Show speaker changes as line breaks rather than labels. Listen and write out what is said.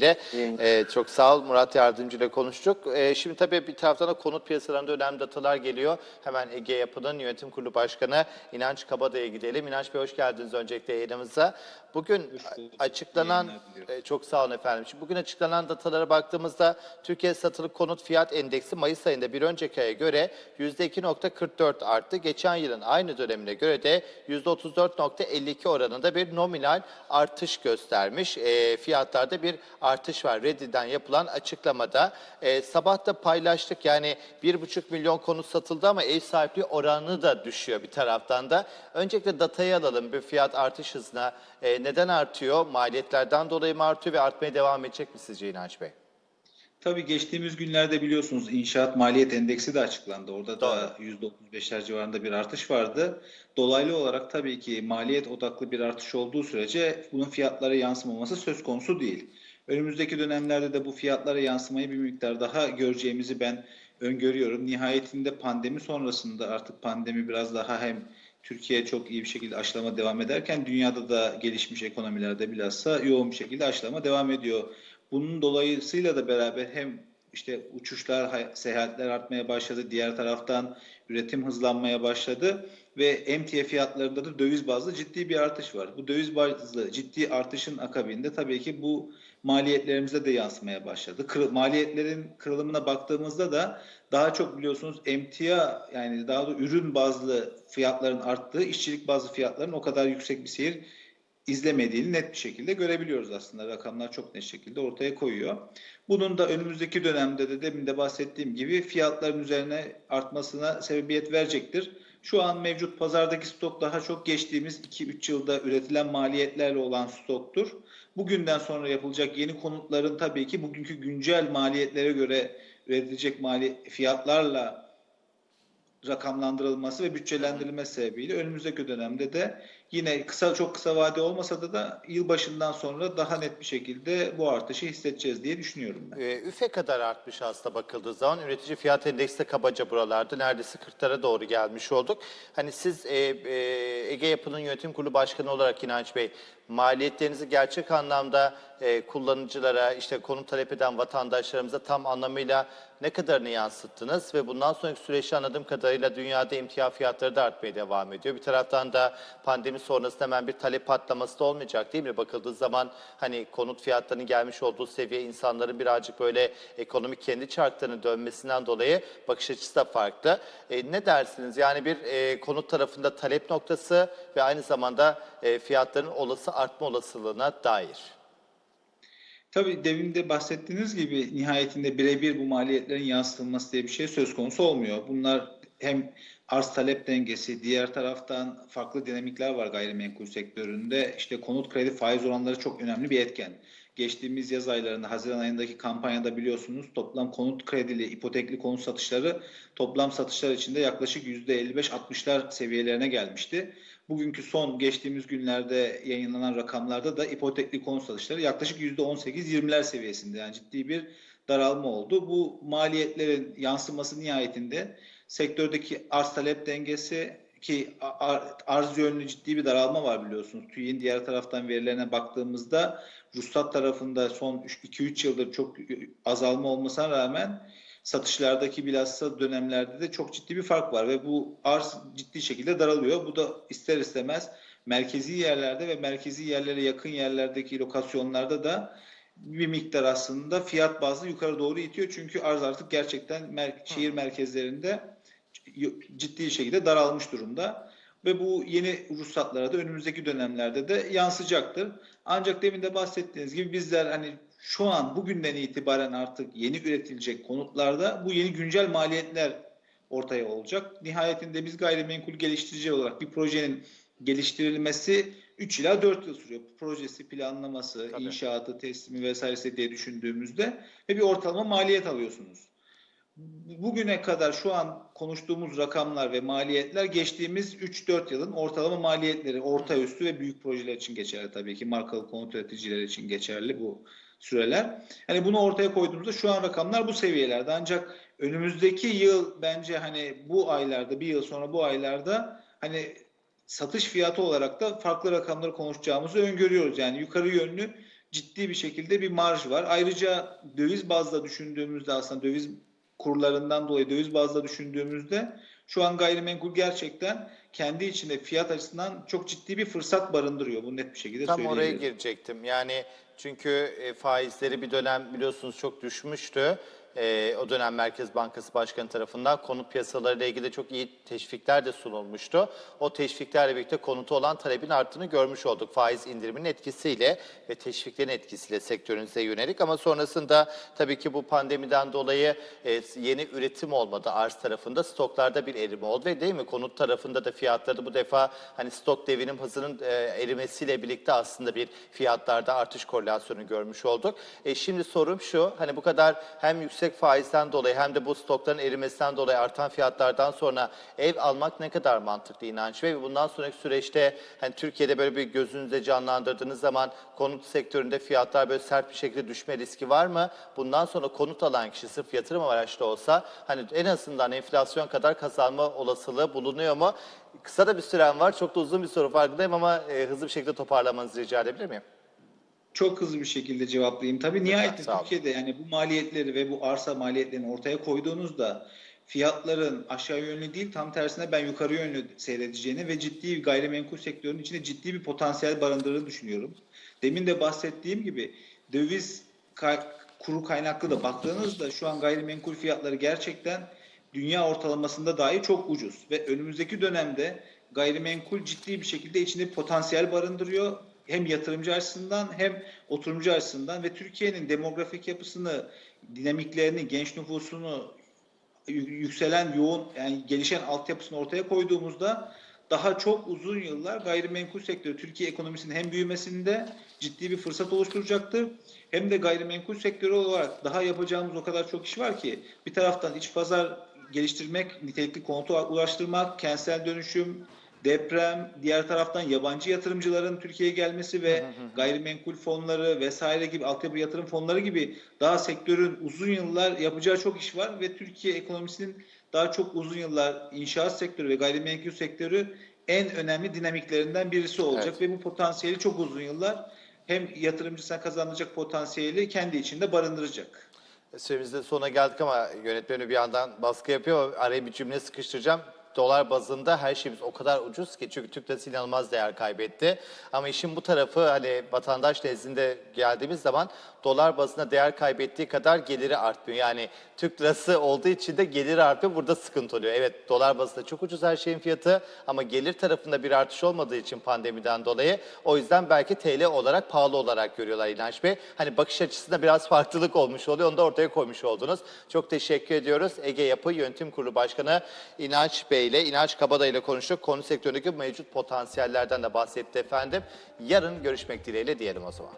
dileğiyle. Ee, çok sağ ol Murat Yardımcı ile konuştuk. Ee, şimdi tabii bir taraftan da konut piyasalarında önemli datalar geliyor. Hemen Ege Yapı'nın yönetim kurulu başkanı İnanç Kabadayı'ya gidelim. İnanç Bey hoş geldiniz öncelikle yayınımıza. Bugün açıklanan,
Yayınlar diliyorum.
e, çok sağ olun efendim. Şimdi bugün açıklanan datalara baktığımızda Türkiye Satılık Konut Fiyat Endeksi Mayıs ayında bir önceki aya göre %2.44 arttı. Geçen yılın aynı dönemine göre de %34.52 oranında bir nominal artış göstermiş. E, fiyatlarda bir artış var. Reddi'den yapılan açıklamada. E, sabah da paylaştık yani 1,5 milyon konut satıldı ama ev sahipliği oranı da düşüyor bir taraftan da. Öncelikle datayı alalım bir fiyat artış hızına. E, neden artıyor? Maliyetlerden dolayı mı artıyor ve artmaya devam edecek mi sizce İnanç Bey?
Tabii geçtiğimiz günlerde biliyorsunuz inşaat maliyet endeksi de açıklandı. Orada da %35'ler civarında bir artış vardı. Dolaylı olarak tabii ki maliyet odaklı bir artış olduğu sürece bunun fiyatlara yansımaması söz konusu değil. Önümüzdeki dönemlerde de bu fiyatlara yansımayı bir miktar daha göreceğimizi ben öngörüyorum. Nihayetinde pandemi sonrasında artık pandemi biraz daha hem Türkiye çok iyi bir şekilde aşılama devam ederken dünyada da gelişmiş ekonomilerde bilhassa yoğun bir şekilde aşılama devam ediyor. Bunun dolayısıyla da beraber hem işte uçuşlar, seyahatler artmaya başladı. Diğer taraftan üretim hızlanmaya başladı ve emtia fiyatlarında da döviz bazlı ciddi bir artış var. Bu döviz bazlı ciddi artışın akabinde tabii ki bu maliyetlerimize de yansımaya başladı. Kırı- maliyetlerin kırılımına baktığımızda da daha çok biliyorsunuz emtia yani daha da ürün bazlı fiyatların arttığı, işçilik bazlı fiyatların o kadar yüksek bir seyir izlemediğini net bir şekilde görebiliyoruz aslında. Rakamlar çok net şekilde ortaya koyuyor. Bunun da önümüzdeki dönemde de demin de bahsettiğim gibi fiyatların üzerine artmasına sebebiyet verecektir. Şu an mevcut pazardaki stok daha çok geçtiğimiz 2-3 yılda üretilen maliyetlerle olan stoktur. Bugünden sonra yapılacak yeni konutların tabii ki bugünkü güncel maliyetlere göre üretilecek mali fiyatlarla rakamlandırılması ve bütçelendirilmesi sebebiyle önümüzdeki dönemde de yine kısa çok kısa vade olmasa da da yılbaşından sonra daha net bir şekilde bu artışı hissedeceğiz diye düşünüyorum ben.
E, üfe kadar artmış aslında bakıldığı zaman üretici fiyat endeksi de kabaca buralarda neredeyse 40'lara doğru gelmiş olduk. Hani siz e, e, Ege Yapı'nın yönetim kurulu başkanı olarak İnanç Bey maliyetlerinizi gerçek anlamda e, kullanıcılara işte konut talep eden vatandaşlarımıza tam anlamıyla ne kadarını yansıttınız ve bundan sonraki süreçte anladığım kadarıyla dünyada emtia fiyatları da artmaya devam ediyor. Bir taraftan da pandemi sonrasında hemen bir talep patlaması da olmayacak değil mi? Bakıldığı zaman hani konut fiyatlarının gelmiş olduğu seviye insanların birazcık böyle ekonomik kendi çarklarının dönmesinden dolayı bakış açısı da farklı. E, ne dersiniz? Yani bir e, konut tarafında talep noktası ve aynı zamanda e, fiyatların olası artma olasılığına dair.
Tabii demin de bahsettiğiniz gibi nihayetinde birebir bu maliyetlerin yansıtılması diye bir şey söz konusu olmuyor. Bunlar hem arz talep dengesi, diğer taraftan farklı dinamikler var gayrimenkul sektöründe. İşte konut kredi faiz oranları çok önemli bir etken. Geçtiğimiz yaz aylarında, Haziran ayındaki kampanyada biliyorsunuz toplam konut kredili, ipotekli konut satışları toplam satışlar içinde yaklaşık %55-60'lar seviyelerine gelmişti. Bugünkü son geçtiğimiz günlerde yayınlanan rakamlarda da ipotekli konut satışları yaklaşık %18-20'ler seviyesinde. Yani ciddi bir daralma oldu. Bu maliyetlerin yansıması nihayetinde sektördeki arz talep dengesi ki ar- arz yönlü ciddi bir daralma var biliyorsunuz. TÜİ'nin diğer taraftan verilerine baktığımızda Russat tarafında son 2-3 yıldır çok azalma olmasına rağmen satışlardaki bilhassa dönemlerde de çok ciddi bir fark var ve bu arz ciddi şekilde daralıyor. Bu da ister istemez merkezi yerlerde ve merkezi yerlere yakın yerlerdeki lokasyonlarda da bir miktar aslında fiyat bazlı yukarı doğru itiyor. Çünkü arz artık gerçekten mer- şehir merkezlerinde ciddi şekilde daralmış durumda. Ve bu yeni ruhsatlara da önümüzdeki dönemlerde de yansıyacaktır. Ancak demin de bahsettiğiniz gibi bizler hani şu an bugünden itibaren artık yeni üretilecek konutlarda bu yeni güncel maliyetler ortaya olacak. Nihayetinde biz gayrimenkul geliştirici olarak bir projenin geliştirilmesi 3 ila 4 yıl sürüyor. Projesi, planlaması,
Tabii.
inşaatı, teslimi vesairesi diye düşündüğümüzde ve bir ortalama maliyet alıyorsunuz. Bugüne kadar şu an konuştuğumuz rakamlar ve maliyetler geçtiğimiz 3-4 yılın ortalama maliyetleri, orta üstü ve büyük projeler için geçerli tabii ki. Markalı konut üreticileri için geçerli bu süreler. Hani bunu ortaya koyduğumuzda şu an rakamlar bu seviyelerde. Ancak önümüzdeki yıl bence hani bu aylarda, bir yıl sonra bu aylarda hani satış fiyatı olarak da farklı rakamları konuşacağımızı öngörüyoruz. Yani yukarı yönlü ciddi bir şekilde bir marj var. Ayrıca döviz bazda düşündüğümüzde aslında döviz kurlarından dolayı döviz bazda düşündüğümüzde şu an gayrimenkul gerçekten kendi içinde fiyat açısından çok ciddi bir fırsat barındırıyor. Bunu net bir şekilde
Tam oraya girecektim. Yani çünkü e, faizleri bir dönem biliyorsunuz çok düşmüştü. E, o dönem Merkez Bankası Başkanı tarafından konut piyasalarıyla ilgili çok iyi teşvikler de sunulmuştu. O teşviklerle birlikte konutu olan talebin arttığını görmüş olduk. Faiz indiriminin etkisiyle ve teşviklerin etkisiyle sektörünüze yönelik. Ama sonrasında tabii ki bu pandemiden dolayı e, yeni üretim olmadı arz tarafında. Stoklarda bir erime oldu ve değil mi konut tarafında da fiyatları bu defa hani stok devinin hızının e, erimesiyle birlikte aslında bir fiyatlarda artış korelasyonu görmüş olduk. E, şimdi sorum şu hani bu kadar hem yüksek faizden dolayı hem de bu stokların erimesinden dolayı artan fiyatlardan sonra ev almak ne kadar mantıklı inanç ve bundan sonraki süreçte hani Türkiye'de böyle bir gözünüzde canlandırdığınız zaman konut sektöründe fiyatlar böyle sert bir şekilde düşme riski var mı? Bundan sonra konut alan kişi sırf yatırım amaçlı olsa hani en azından enflasyon kadar kazanma olasılığı bulunuyor mu? Kısa da bir süren var. Çok da uzun bir soru farkındayım ama e, hızlı bir şekilde toparlamanızı rica edebilir miyim?
Çok hızlı bir şekilde cevaplayayım. Tabii nihayetinde
olun.
Türkiye'de yani bu maliyetleri ve bu arsa maliyetlerini ortaya koyduğunuzda fiyatların aşağı yönlü değil tam tersine ben yukarı yönlü seyredeceğini ve ciddi bir gayrimenkul sektörünün içinde ciddi bir potansiyel barındırdığını düşünüyorum. Demin de bahsettiğim gibi döviz kay- kuru kaynaklı da baktığınızda şu an gayrimenkul fiyatları gerçekten dünya ortalamasında dahi çok ucuz ve önümüzdeki dönemde gayrimenkul ciddi bir şekilde içinde potansiyel barındırıyor. Hem yatırımcı açısından hem oturumcu açısından ve Türkiye'nin demografik yapısını, dinamiklerini, genç nüfusunu, yü- yükselen yoğun yani gelişen altyapısını ortaya koyduğumuzda daha çok uzun yıllar gayrimenkul sektörü Türkiye ekonomisinin hem büyümesinde ciddi bir fırsat oluşturacaktır. Hem de gayrimenkul sektörü olarak daha yapacağımız o kadar çok iş var ki bir taraftan iç pazar geliştirmek, nitelikli konuta ulaştırmak, kentsel dönüşüm, deprem, diğer taraftan yabancı yatırımcıların Türkiye'ye gelmesi ve gayrimenkul fonları vesaire gibi altyapı yatırım fonları gibi daha sektörün uzun yıllar yapacağı çok iş var ve Türkiye ekonomisinin daha çok uzun yıllar inşaat sektörü ve gayrimenkul sektörü en önemli dinamiklerinden birisi olacak
Evet.
ve bu potansiyeli çok uzun yıllar hem yatırımcısına kazandıracak potansiyeli kendi içinde barındıracak.
Süremizde sona geldik ama yönetmeni bir yandan baskı yapıyor. Araya bir cümle sıkıştıracağım. Dolar bazında her şeyimiz o kadar ucuz ki çünkü Türk lirası inanılmaz değer kaybetti. Ama işin bu tarafı hani vatandaş nezdinde geldiğimiz zaman dolar bazında değer kaybettiği kadar geliri artmıyor. Yani Türk lirası olduğu için de geliri artıyor. Burada sıkıntı oluyor. Evet dolar bazında çok ucuz her şeyin fiyatı ama gelir tarafında bir artış olmadığı için pandemiden dolayı o yüzden belki TL olarak pahalı olarak görüyorlar İnanç Bey. Hani bakış açısında biraz farklılık olmuş oluyor. Onu da ortaya koymuş oldunuz. Çok teşekkür ediyoruz. Ege Yapı Yönetim Kurulu Başkanı İnanç Bey ile İnanç Kabada ile konuştuk. Konu sektöründeki mevcut potansiyellerden de bahsetti efendim. Yarın görüşmek dileğiyle diyelim o zaman.